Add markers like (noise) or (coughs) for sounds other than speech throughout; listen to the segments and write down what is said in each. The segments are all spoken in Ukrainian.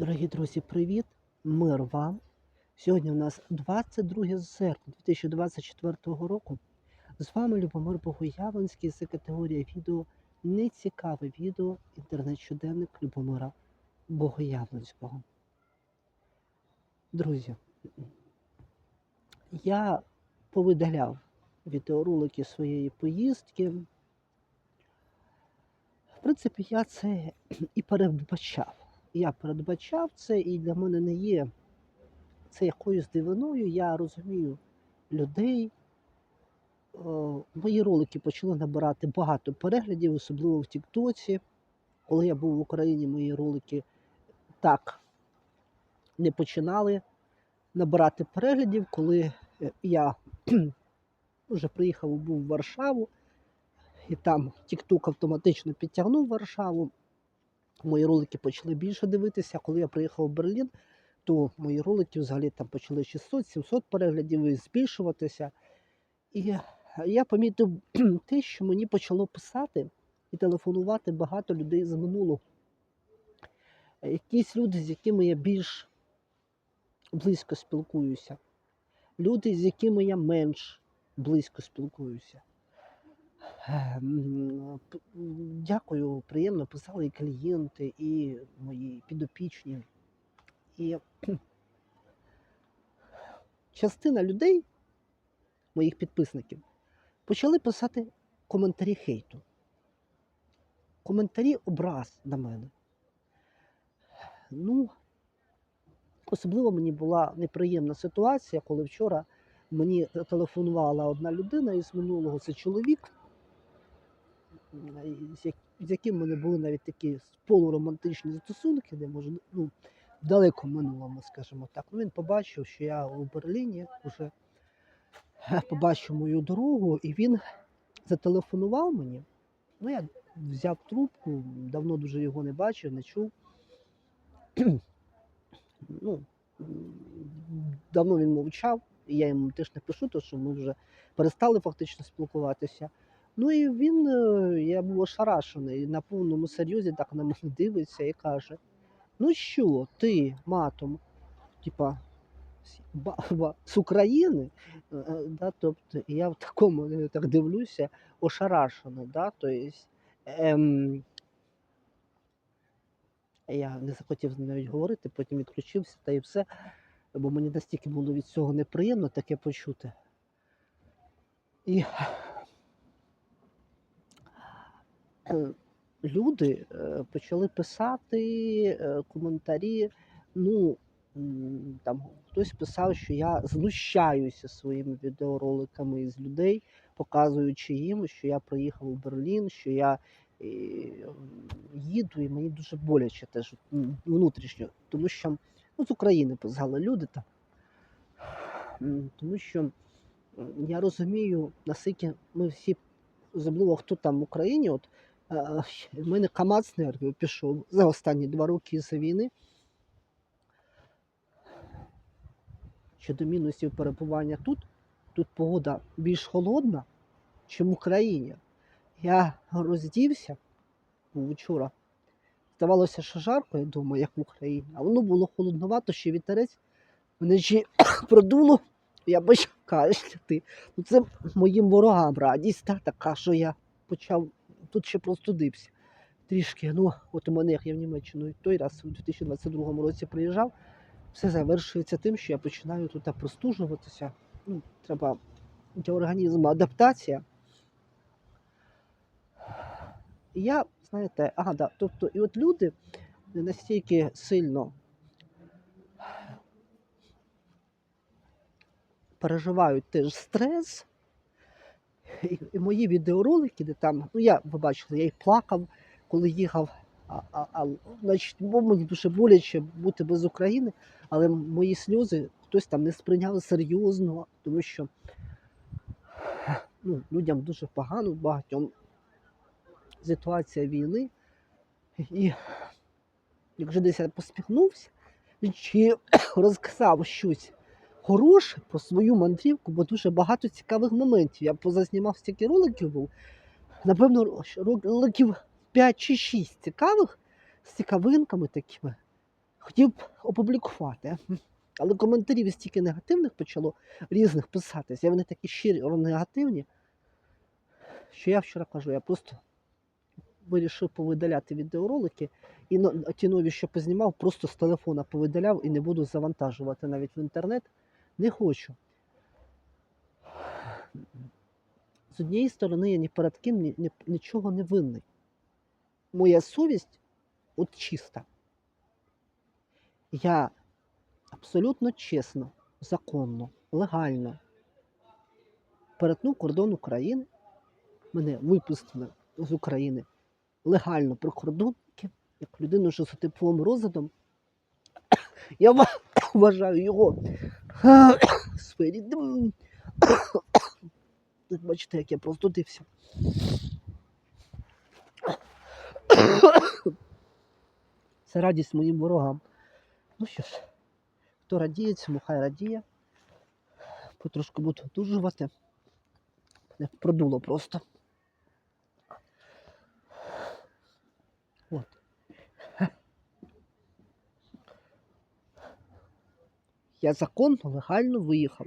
Дорогі друзі, привіт! Мир вам! Сьогодні у нас 22 серпня 2024 року. З вами Любомир Богоявленський з категорія відео Нецікаве відео інтернет-щоденник Любомира Богоявленського. Друзі, я повидаляв відеоролики своєї поїздки. В принципі, я це і передбачав я передбачав це, і для мене не є це якоюсь дивиною. Я розумію людей. Мої ролики почали набирати багато переглядів, особливо в Тіктоці. Коли я був в Україні, мої ролики так не починали набирати переглядів. Коли е, я (clears throat) вже приїхав був в Варшаву, і там Тікток автоматично підтягнув Варшаву. Мої ролики почали більше дивитися. Коли я приїхав в Берлін, то мої ролики взагалі там почали 600-700 переглядів і збільшуватися. І я помітив (clears throat) те, що мені почало писати і телефонувати багато людей з минулого. Якісь люди, з якими я більш близько спілкуюся, люди, з якими я менш близько спілкуюся. Дякую, приємно писали і клієнти, і мої підопічні. І частина людей, моїх підписників, почали писати коментарі хейту. Коментарі образ на мене. Ну, особливо мені була неприємна ситуація, коли вчора мені телефонувала одна людина із минулого, це чоловік з яким в мене були навіть такі полуромантичні стосунки, де може ну, в далекому минулому, скажімо так. Ну, він побачив, що я у Берліні вже побачив мою дорогу, і він зателефонував мені. Ну, я взяв трубку, давно дуже його не бачив, не чув. (clears throat) ну, давно він мовчав, і я йому теж не пишу, тому що ми вже перестали фактично спілкуватися. Ну і він, е, я був ошарашений, на повному серйозі так на мене (laughs) дивиться і каже: Ну що, ти матом, типа, з- ба- ба- з України? Е, е, Да, тобто я в такому так дивлюся, ошарашено, да, то есть, ем, я не захотів навіть говорити, потім відключився та і все, бо мені настільки було від цього неприємно таке почути. І е, люди е, почали писати е, коментарі. Ну, там хтось писав, що я знущаюся своїми відеороликами із людей, показуючи їм, що я приїхав у Берлін, що я е, їду, і мені дуже боляче теж внутрішньо, тому що ну, з України писали люди там. Тому що я розумію, наскільки ми всі, особливо хто там в Україні, от Е, в мене КАМАЗ нервів пішов за останні два роки з війни. Щодо мінусів перебування тут, тут погода більш холодна, ніж в Україні. Я роздівся вчора. Здавалося, що жарко, я думаю, як в Україні, а воно було холодновато, ще вітерець вночі (coughs) продуло, я почав кашляти. Ну, це моїм ворогам радість та, така, що я почав тут ще простудився трішки. Ну, от у мене, як я в Німеччину той раз у 2022 році приїжджав, все завершується тим, що я починаю тут простужуватися. Ну, треба для організму адаптація. Я, знаєте, ага, да, тобто, і от люди настільки сильно переживають теж стрес, і, і мої відеоролики, де там, ну я ви бачили, я й плакав, коли їхав. А, а, а, значить, бо мені дуже боляче бути без України, але мої сльози хтось там не сприйняв серйозно, тому що ну, людям дуже погано, багатьом ситуація війни. І якщо десь я посміхнувся чи (coughs) розказав щось хороше про свою мандрівку, бо дуже багато цікавих моментів. Я позазнімав стільки роликів був. Напевно, ро- роликів 5 чи 6 цікавих з цікавинками такими. хотів опублікувати. Але коментарів стільки негативних почало різних писатися. Вони такі щирі негативні, що я вчора кажу, я просто вирішив повидаляти відеоролики і ті нові, що познімав, просто з телефона повидаляв і не буду завантажувати навіть в інтернет. Не хочу. З однієї сторони, я ні перед ким ні, ні- нічого не винний. Моя совість от чиста. Я абсолютно чесно, законно, легально перетнув кордон України. Мене випустили з України легально прикордонники, як людину вже з типовим розладом. (coughs) Я (coughs) вважаю його Тут бачите, як я простудився. Це радість моїм ворогам. Ну що ж, хто радіє, цьому хай радіє. Потрошку буду одужувати. Продуло просто. От. Я законно, легально виїхав.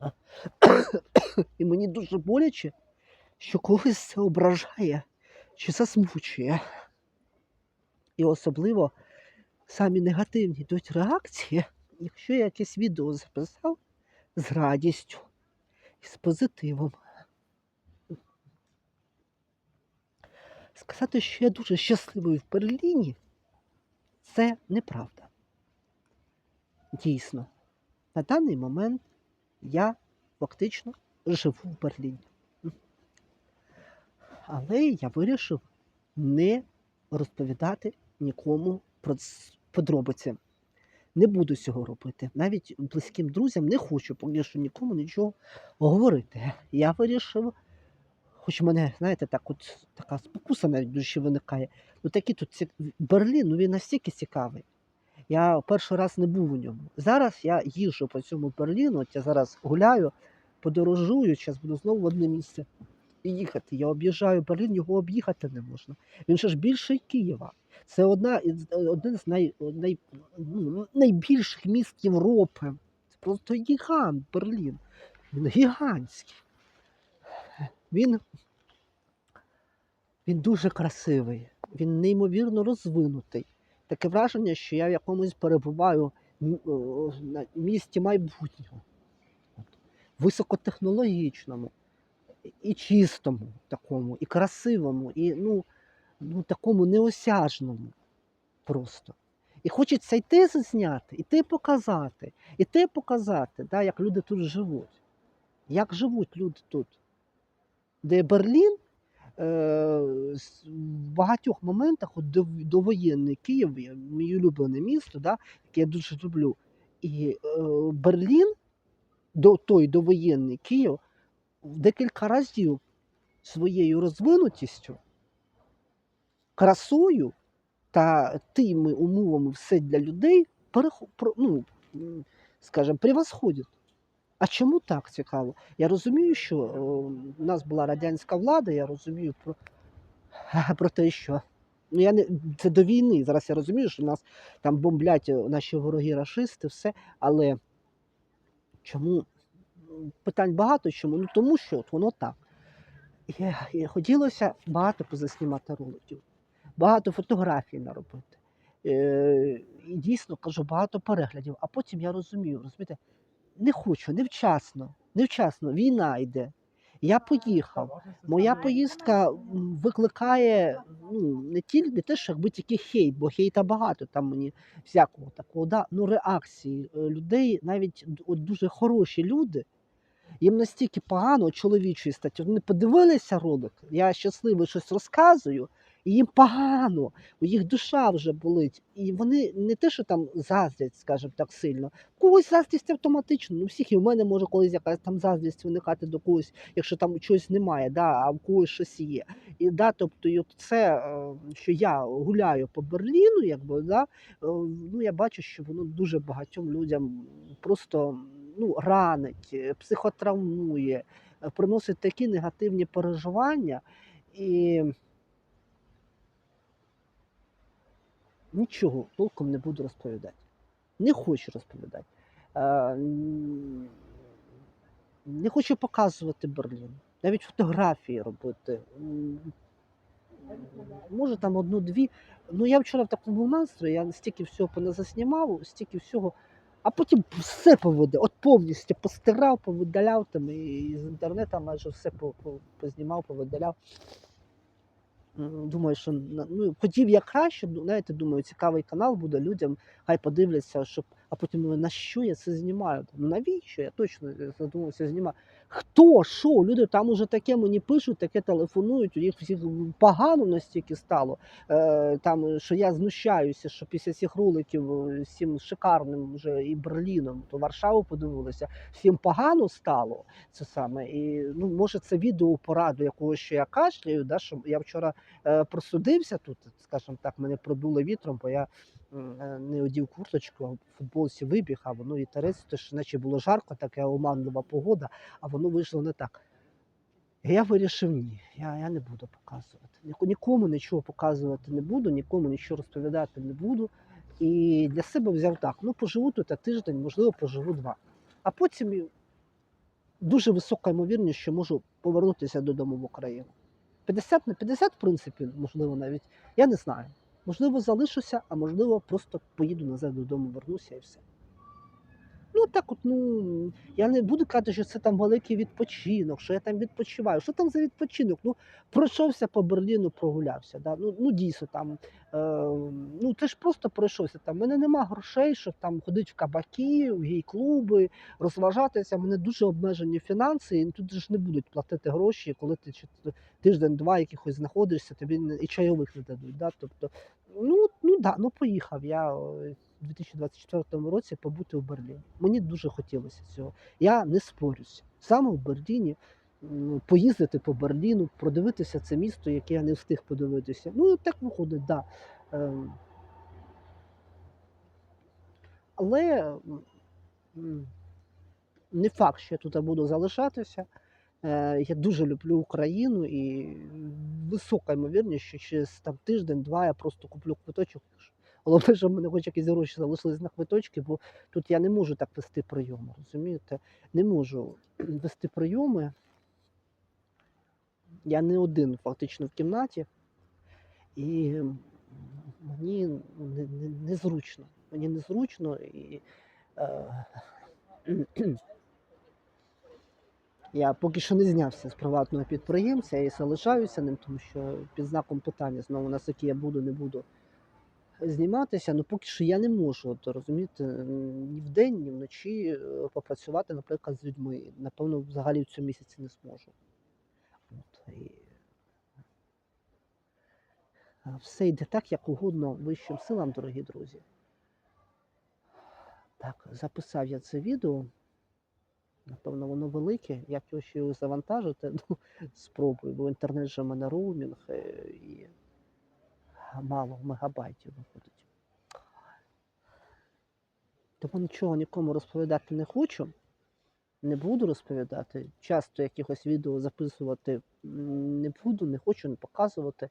(coughs) І мені дуже боляче, що когось це ображає чи засмучує. І особливо самі негативні йдуть реакції, якщо я якесь відео записав з радістю і з позитивом. Сказати, що я дуже щасливий в Берліні, це неправда. Дійсно, на даний момент я фактично живу в Берліні. Але я вирішив не розповідати нікому про подробиці. Не буду цього робити. Навіть близьким друзям не хочу поки що нікому нічого говорити. Я вирішив, хоч мене, знаєте, так от така спокуса навіть душі виникає. Ну такі тут. Берлін, ну він настільки цікавий. Я перший раз не був у ньому. Зараз я їжджу по цьому Берліну, от я зараз гуляю, подорожую, зараз буду знову в одне місце їхати. Я об'їжджаю Берлін, його об'їхати не можна. Він ще ж більший Києва. Це одна один з най, най, ну, найбільших міст Європи. Це просто гігант Берлін. Він гігантський. Він, він дуже красивий, він неймовірно розвинутий. Таке враження, що я в якомусь перебуваю на місті майбутнього. Високотехнологічному, і чистому такому, і красивому, і ну, ну такому неосяжному просто. І хочеться і те зняти, і те показати, і те показати, да, як люди тут живуть. Як живуть люди тут. Де Берлін е, в багатьох моментах, от довоєнний Київ, моє улюблене місто, да, яке я дуже люблю. І е, Берлін, до, той довоєнний Київ, в декілька разів своєю розвинутістю, красою та тими умовами все для людей ну, скажімо, превосходять. А чому так цікаво? Я розумію, що е, у нас була радянська влада, я розумію про, (laughs) про те, що ну, я не, це до війни. Зараз я розумію, що нас там бомблять е, наші вороги рашисти, все. Але чому питань багато чому? Ну тому що от воно так. І, і хотілося багато позаснімати роликів, багато фотографій наробити. Е, і дійсно кажу, багато переглядів. А потім я розумію, розумієте, не хочу, невчасно, невчасно, війна йде. Я поїхав. Моя поїздка викликає ну, не тільки не те, що якби тільки хейт, бо хейта багато там мені всякого такого, да, ну реакції е, людей, навіть от дуже хороші люди, їм настільки погано чоловічої статті. Вони подивилися ролик, я щасливий щось розказую, і їм погано, у їх душа вже болить. І вони не те, що там заздрять, скажімо так, сильно. Когось заздрість автоматично. Ну, всіх і в мене може колись якась там заздрість виникати до когось, якщо там чогось немає, да, а в когось щось є. І да, тобто, і от це, е, що я гуляю по Берліну, якби, да, е, ну, я бачу, що воно дуже багатьом людям просто ну, ранить, е, психотравмує, приносить такі негативні переживання. І нічого толком не буду розповідати. Не хочу розповідати. Е, не хочу показувати Берлін. Навіть фотографії робити. Може там одну-дві. Ну я вчора в такому настрої, я стільки всього поназаснімав, стільки всього, а потім все поведе. От повністю постирав, повидаляв там і з інтернету майже все по- по- познімав, повидаляв. М, Думаю, що ну, хотів я краще, ну, знаєте, думаю, цікавий канал буде людям, хай подивляться, щоб, а потім на що я це знімаю? Ну навіщо? Я точно е, задумався, знімаю. Хто, що? Люди там уже таке мені пишуть, таке телефонують, у них всіх погано настільки стало. Е, там, що я знущаюся, що після цих роликів е, цим шикарним вже і Берліном, то Варшаву подивилися, всім погано стало це саме. І ну, може це відео порадує когось, що я кашляю, да, що я вчора е, просудився тут, скажімо так, мене продуло вітром, бо я не одів курточку, а в футболці вибіг, а воно і терець, то ж наче було жарко, така оманлива погода, а воно вийшло не так. Я вирішив ні, я, я не буду показувати. Нікому нічого показувати не буду, нікому нічого розповідати не буду. І для себе взяв так: ну поживу тут тиждень, можливо, поживу два. А потім дуже висока ймовірність, що можу повернутися додому в Україну. 50 на 50, в принципі, можливо, навіть. Я не знаю. Можливо, залишуся, а можливо, просто поїду назад додому, вернуся і все. Ну так от, ну я не буду казати, що це там великий відпочинок, що я там відпочиваю. Що там за відпочинок? Ну, пройшовся по Берліну, прогулявся. Да? Ну, ну дійсно там. Е, ну ти ж просто пройшовся. Там мене нема грошей, щоб там ходити в кабаки, в гей-клуби, розважатися. У мене дуже обмежені фінанси, і тут ж не будуть платити гроші, коли ти тиждень-два якихось знаходишся, тобі і чайових не дадуть. Да? Тобто, ну, ну да, ну поїхав. Я у 2024 році побути у Берліні. Мені дуже хотілося цього. Я не спорюся. Саме в Берліні поїздити по Берліну, продивитися це місто, яке я не встиг подивитися. Ну, так виходить, так. Да. Ем. Але не факт, що я тут буду залишатися. Е, Я дуже люблю Україну і висока ймовірність, що через там тиждень-два я просто куплю квиточок. Головне, що в мене хоч якісь гроші залишились на квиточки, бо тут я не можу так вести прийоми, розумієте? Не можу вести прийоми. Я не один фактично в кімнаті, і мені не- не- незручно. Мені незручно і. Е, (clears throat) Я поки що не знявся з приватного підприємця і залишаюся ним, тому що під знаком питання знову на який я буду, не буду зніматися. Ну поки що я не можу, от, розумієте, ні вдень, ні вночі е, попрацювати, наприклад, з людьми. Напевно, взагалі в цьому місяці не зможу. От, і... Все йде так, як угодно вищим силам, дорогі друзі. Так, записав я це відео. Напевно, воно велике. Як його ще завантажити? (laughs) Ну, спробую, бо інтернет же в мене роумінг е, і мало мегабайтів виходить. Тому нічого нікому розповідати не хочу. Не буду розповідати. Часто якихось відео записувати не буду, не хочу не показувати.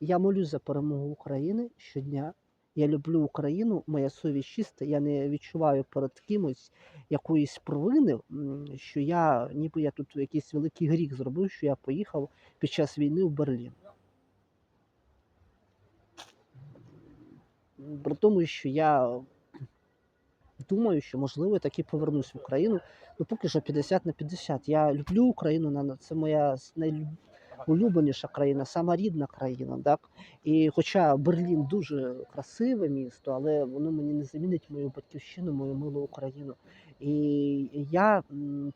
Я молюсь за перемогу України щодня. Я люблю Україну, моя совість чиста. Я не відчуваю перед кимось якоїсь провини, що я ніби я тут якийсь великий гріх зробив, що я поїхав під час війни в Берлін. При тому, що я думаю, що можливо я таки повернусь в Україну. Ну поки що 50 на 50. Я люблю Україну, це моя найулюбленіша країна, сама рідна країна. Так? І хоча Берлін дуже красиве місто, але воно мені не замінить мою батьківщину, мою милу Україну. І я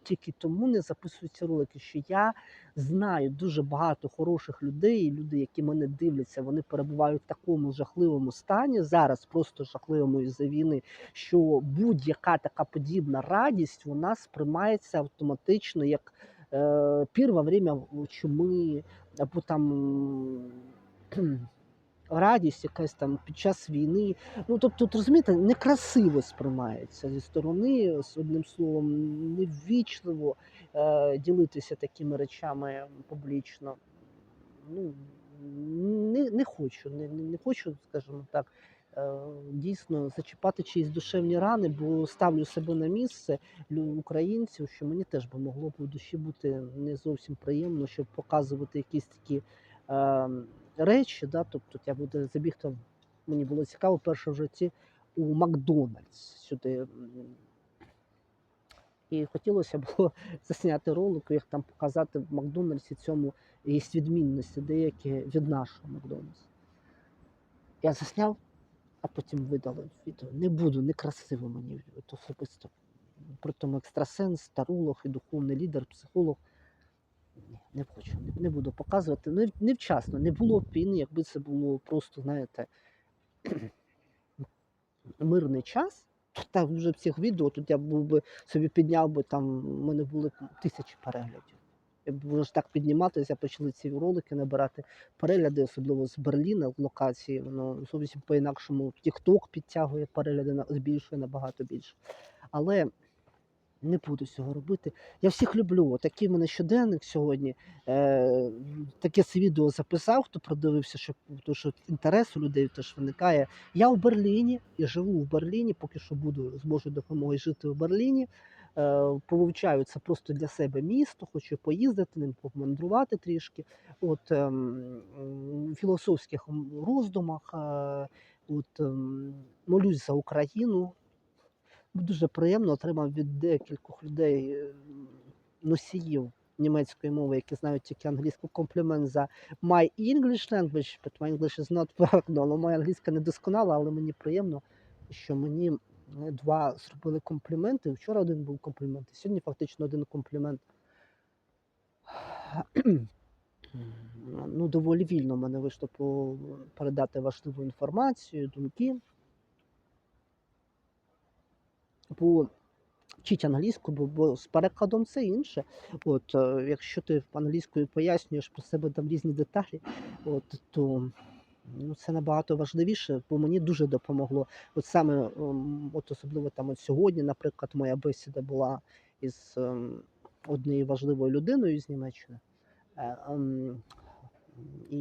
тільки тому не записую ці ролики, що я знаю дуже багато хороших людей, люди, які мене дивляться, вони перебувають в такому жахливому стані зараз, просто жахливому із-за війни, що будь-яка така подібна радість вона сприймається автоматично як е, пір во время чуми, або там. (clears throat) Радість якась там під час війни. Ну тобто, от, розумієте, некрасиво сприймається зі сторони, з одним словом, неввічливо е, ділитися такими речами публічно. Ну, не, не хочу, не, не хочу, скажімо так, дійсно зачіпати чиїсь душевні рани, бо ставлю себе на місце українців, що мені теж би могло б у душі бути не зовсім приємно, щоб показувати якісь такі е, речі. Да? Тобто я буде забігти, мені було цікаво перше в житті у Макдональдс сюди. І хотілося було (laughs) засняти ролик, як там показати в Макдональдсі цьому є відмінності деякі від нашого Макдональдсу. Я засняв, а потім видалив відео. Не буду, некрасиво мені от особисто. Притом екстрасенс, таролог і духовний лідер, психолог. Ні, не хочу, не, не буду показувати. Не, невчасно, не було піни, якби це було просто, знаєте, (clears throat) мирний час. Так вже всіх відео, тут я був би собі підняв би там, в мене були тисячі переглядів. Якби вже так підніматися, почали ці ролики набирати перегляди, особливо з Берліна, локації, воно зовсім по-інакшому TikTok підтягує перегляди, збільшує набагато більше. Але не буду цього робити. Я всіх люблю. Такий мене щоденник сьогодні. Е, таке це відео записав, хто продивився, щоб тому що інтерес у людей теж виникає. Я в Берліні і живу в Берліні, поки що буду з Божою допомогою жити в Берліні. Е, повивчаю це просто для себе місто, хочу поїздити ним, помандрувати трішки. От ем, в філософських роздумах, е, от ем, молюсь за Україну. Дуже приємно отримав від декількох людей е, носіїв німецької мови, які знають тільки англійську комплімент за my English language, but my English is not (laughs) perfect. Ну, але моя англійська не досконала, але мені приємно, що мені два зробили компліменти. Вчора один був комплімент, і сьогодні фактично один комплімент. (clears throat) Ну, доволі вільно в мене вийшло передати важливу інформацію, думки. Бо вчіть англійську, бо, бо з перекладом це інше. От, е, якщо ти англійською пояснюєш про себе там різні деталі, от, то ну, це набагато важливіше, бо мені дуже допомогло. От саме, ем, от особливо там от сьогодні, наприклад, моя бесіда була із ем, однією важливою людиною з Німеччини. Е, ем, і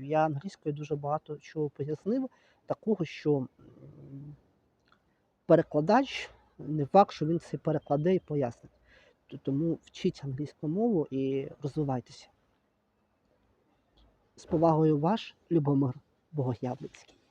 я англійською дуже багато чого пояснив, такого, що перекладач не факт, що він це перекладе і пояснить. Тому вчіть англійську мову і розвивайтеся. З повагою ваш Любомир Богоявленський.